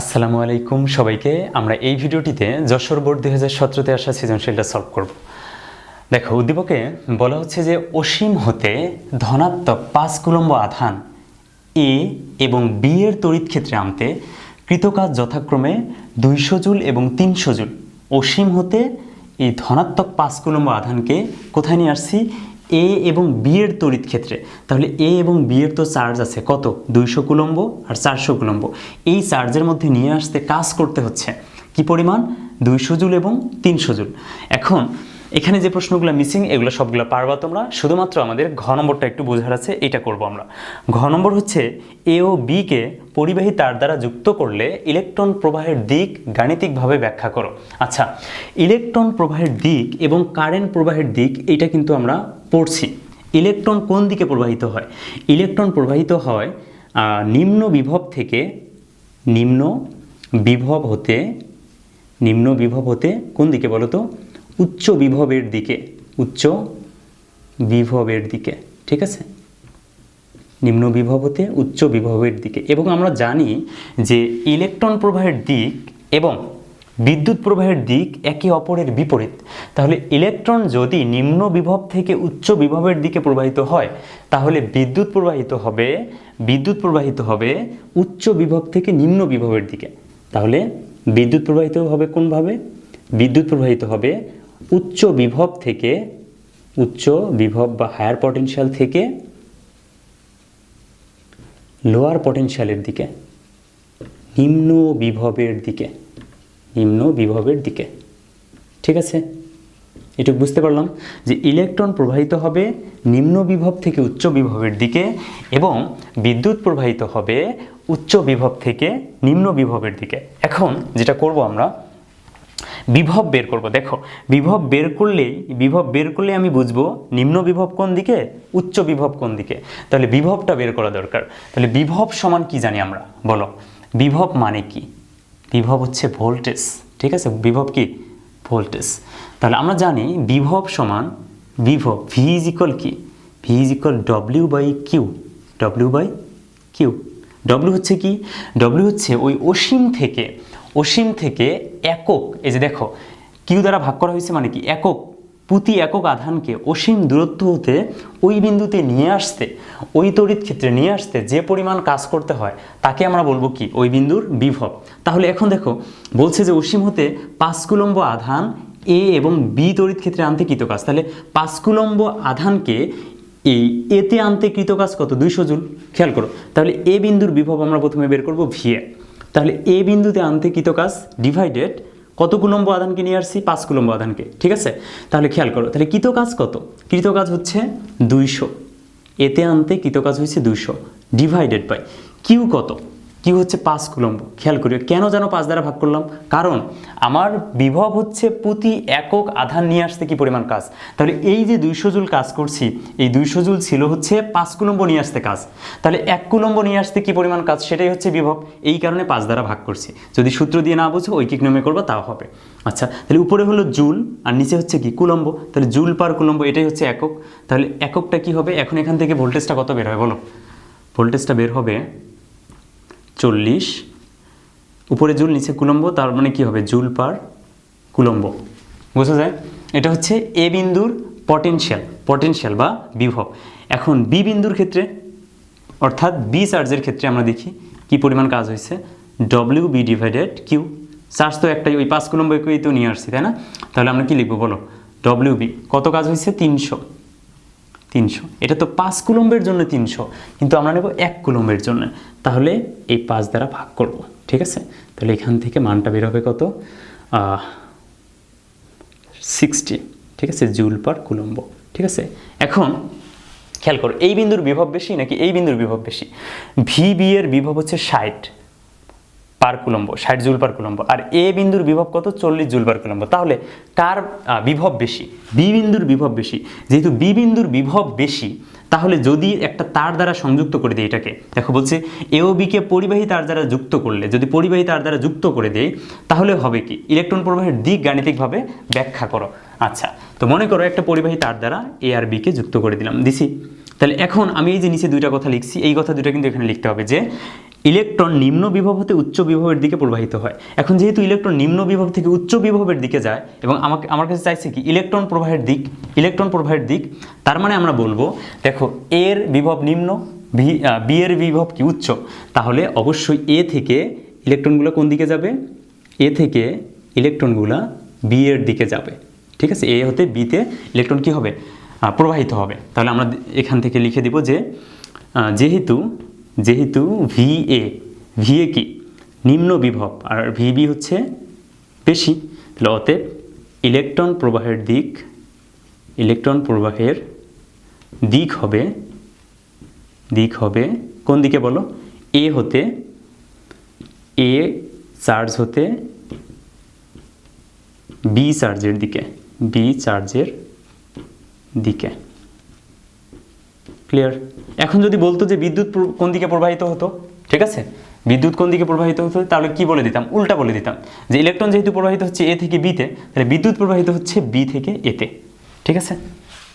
আসসালামু আলাইকুম সবাইকে। আমরা এই ভিডিওটিতে যশোর বোর্ড দুই হাজার সতেরোতে আসা সৃজনশীলটা সলভ করব। দেখো, উদ্দীপকে বলা হচ্ছে যে অসীম হতে ধনাত্মক পাঁচ কুলম্ব আধান এ এবং বি এর তড়িৎ ক্ষেত্রে আনতে কৃতকাজ যথাক্রমে দুইশো জুল এবং তিনশো জুল। অসীম হতে এই ধনাত্মক পাঁচ কুলম্ব আধানকে কোথায় নিয়ে আসছি? এ এবং বি এর তড়িৎ ক্ষেত্রে। তাহলে এ এবং বি এর তো চার্জ আছে কত? দুইশো কুলম্ব আর চারশো কুলম্ব। এই চার্জের মধ্যে নিয়ে আসতে কাজ করতে হচ্ছে কি পরিমাণ? দুইশো জুল এবং তিনশো জুল। এখন এখানে যে প্রশ্নগুলো মিসিং এগুলো সবগুলো পারবা তোমরা। শুধুমাত্র আমাদের ঘ নম্বরটা একটু বোঝার আছে, এটা করব আমরা। ঘ নম্বর হচ্ছে এ ও বি কে পরিবাহী তার দ্বারা যুক্ত করলে ইলেকট্রন প্রবাহের দিক গাণিতিকভাবে ব্যাখ্যা করো। আচ্ছা ইলেকট্রন প্রবাহের দিক এবং কারেন্ট প্রবাহের দিক এটা কিন্তু আমরা পড়ছি। ইলেকট্রন কোন দিকে প্রবাহিত হয়? ইলেকট্রন প্রবাহিত হয় নিম্ন বিভব থেকে নিম্ন বিভব হতে, নিম্ন বিভব হতে কোন দিকে বলো তো? উচ্চ বিভবের দিকে, উচ্চ বিভবের দিকে, ঠিক আছে? নিম্ন বিভব হতে উচ্চ বিভবের দিকে। এবং আমরা জানি যে ইলেকট্রন প্রবাহের দিক এবং বিদ্যুৎ প্রবাহের দিক একে অপরের বিপরীত। তাহলে ইলেকট্রন যদি নিম্ন বিভব থেকে উচ্চ বিভবের দিকে প্রবাহিত হয়, তাহলে বিদ্যুৎ প্রবাহিত হবে, বিদ্যুৎ প্রবাহিত হবে উচ্চ বিভব থেকে নিম্ন বিভবের দিকে। তাহলে বিদ্যুৎ প্রবাহিত হবে কোনভাবে? বিদ্যুৎ প্রবাহিত হবে উচ্চ বিভব থেকে, উচ্চ বিভব বা হায়ার পটেনশিয়াল থেকে লোয়ার পটেনশিয়ালের দিকে, নিম্ন বিভবের দিকে। নিম্ন বিভবের দিকে। ঠিক আছে? এটুকু বুঝতে পারলাম যে ইলেকট্রন প্রবাহিত হবে নিম্ন বিভব থেকে উচ্চ বিভবের দিকে এবং বিদ্যুৎ প্রবাহিত হবে উচ্চ বিভব থেকে নিম্ন বিভবের দিকে। এখন যেটা করব আমরা, বিভব বের করব। দেখো, বিভব বের করলেই, বিভব বের করলে আমি বুঝব নিম্ন বিভব কোন দিকে, উচ্চ বিভব কোন দিকে। তাহলে বিভবটা বের করা দরকার। তাহলে বিভব সমান কি জানি আমরা? বলো, বিভব মানে কি? বিভব হচ্ছে ভোল্টেজ, ঠিক আছে? বিভব কি? ভোল্টেজ। তাহলে আমরা জানি বিভব সমান বিভব ভি ইজ ইকুয়াল কি? V is equal W by Q W by Q W হচ্ছে কি? ডব্লিউ হচ্ছে ওই অসীম থেকে অসীম থেকে একক, এই যে দেখো কিউ দ্বারা ভাগ করা হয়েছে মানে কি? একক। প্রতি একক আধানকে অসীম দূরত্ব হতে ওই বিন্দুতে নিয়ে আসতে, ওই তড়িৎ ক্ষেত্রে নিয়ে আসতে যে পরিমাণ কাজ করতে হয়, তাকে আমরা বলব কি? ওই বিন্দুর বিভব। তাহলে এখন দেখো, বলছে যে অসীম হতে পাঁচ কুলম্ব আধান এ এবং বি তড়িৎ ক্ষেত্রে আনতে কৃত কাজ তাহলে পাঁচ কুলম্ব আধানকে এই এতে আনতে কৃত কাজ কত? দুইশো জুল। খেয়াল করো। তাহলে এ বিন্দুর বিভব আমরা প্রথমে বের করব ভিএ তাহলে এ বিন্দুতে আনতে কৃত কাজ ডিভাইডেড কত কুলম্ব আধানকে নিয়ে আসছি? পাঁচ কুলম্ব আধানকে ঠিক আছে? তাহলে খেয়াল করো, তাহলে কৃত কাজ কত? কৃত কাজ হচ্ছে দুইশো। এতে আনতে কৃত কাজ হয়েছে দুইশো। ডিভাইডেড বাই কিউ কত? কিউ হচ্ছে পাঁচ কুলম্ব? খেয়াল করি কেন যেন পাঁচ দ্বারা ভাগ করলাম? কারণ আমার বিভব হচ্ছে প্রতি একক আধান নিয়ে আসতে কি পরিমাণ কাজ? তাহলে এই যে দুইশো জুল কাজ করছি, এই দুইশো জুল ছিল হচ্ছে পাঁচ কুলম্ব নিয়ে আসতে কাজ। তাহলে এক কুলম্ব নিয়ে আসতে কি পরিমাণ কাজ? সেটাই হচ্ছে বিভব। এই কারণে পাঁচ দ্বারা ভাগ করছি। যদি সূত্র দিয়ে না বুঝো, ঐকিক নিয়মে করব, তাও হবে। আচ্ছা তাহলে উপরে হলো জুল, আর নিচে হচ্ছে কি? কুলম্ব। তাহলে জুল পার কুলম্ব, এটাই হচ্ছে একক। তাহলে এককটা কি হবে? এখন এখান থেকে ভোল্টেজটা কত বের হয় বলো? ভোল্টেজটা বের হবে চল্লিশ। উপরে জুল, নিচে কুলম্ব, তার মানে কি হবে? Joule per coulomb. বোঝা যায়? এটা হচ্ছে এ বিন্দুর পটেনশিয়াল পটেনশিয়াল বা বিভব। এখন বি বিন্দুর ক্ষেত্রে, অর্থাৎ বি চার্জের ক্ষেত্রে আমরা দেখি কি পরিমাণ কাজ হয়েছে। W B divided Q charge তো একটাই, ওই পাঁচ কুলম্ব একই তো নিয়ে আসছি, তাই না? তাহলে আমরা কি লিখব বলো? ডব্লিউ বি কত কাজ হয়েছে? তিনশো। তিনশো। এটা তো পাঁচ কুলম্বের জন্য তিনশো, কিন্তু আমরা নেব এক কুলম্বের জন্য। তাহলে এই পাঁচ দ্বারা ভাগ করব, ঠিক আছে? তাহলে এখান থেকে মানটা বের হবে কত? সিক্সটি ঠিক আছে? জুল পার কুলম্ব, ঠিক আছে? এখন খেয়াল করো, এই বিন্দুর বিভব বেশি নাকি এই বিন্দুর বিভব বেশি? ভি বি এর বিভব হচ্ছে ষাট। পার কুলম্ব, ষাট জুল পার কুলম্ব, আর এ বিন্দুর বিভব কত? চল্লিশ জুল পার কুলম্ব। তাহলে কার বিভব বেশি, বি বিন্দুর বিভব বেশি। যেহেতু বি বিন্দুর বিভব বেশি, তাহলে যদি একটা তার দ্বারা সংযুক্ত করে দিই এটাকে, দেখো বলছে এও বিকে পরিবাহী তার দ্বারা যুক্ত করলে, যদি পরিবাহী তার দ্বারা যুক্ত করে দেয় তাহলে হবে কি? ইলেকট্রন প্রবাহের দিক গাণিতিকভাবে ব্যাখ্যা করো। আচ্ছা তো মনে করো একটা পরিবাহী তার দ্বারা এ আর বিকে যুক্ত করে দিলাম। দিছি? তাহলে এখন আমি এই যে নিচে দুইটা কথা লিখছি, এই কথা দুইটা কিন্তু এখানে লিখতে হবে যে ইলেকট্রন নিম্ন বিভব হতে উচ্চ বিভবের দিকে প্রবাহিত হয়। এখন যেহেতু ইলেকট্রন নিম্ন বিভব থেকে উচ্চ বিভবের দিকে যায়, এবং আমাকে, আমার কাছে চাইছে কি, ইলেকট্রন প্রবাহের দিক, ইলেকট্রন প্রবাহের দিক, তার মানে আমরা বলব, দেখো এর বিভব নিম্ন বি এর বিভব কি উচ্চ, তাহলে অবশ্যই এ থেকে ইলেকট্রনগুলো কোন দিকে যাবে? এ থেকে ইলেকট্রনগুলো বি এর দিকে যাবে। ঠিক আছে? এ হতে বিতে ইলেকট্রন কি হবে? প্রবাহিত হবে। তাহলে আমরা এখান থেকে লিখে দিব যে যেহেতু যেহেতু ভি এ ভি এ কি? নিম্ন বিভব, আর ভিবি হচ্ছে বেশি। তাহলে অতএব ইলেকট্রন প্রবাহের দিক, ইলেকট্রন প্রবাহের দিক হবে দিক হবে কোন দিকে বলো? এ হতে, এ চার্জ হতে বি চার্জের দিকে, বি চার্জের দিকে। ক্লিয়ার এখন যদি বলতো যে বিদ্যুৎ কোন দিকে প্রবাহিত হতো, ঠিক আছে? বিদ্যুৎ কোন দিকে প্রবাহিত হতো, তাহলে কি বলে দিতাম? উল্টা বলে দিতাম। যে ইলেকট্রন যেহেতু প্রবাহিত হচ্ছে এ থেকে বিতে তাহলে বিদ্যুৎ প্রবাহিত হচ্ছে বি থেকে এতে ঠিক আছে?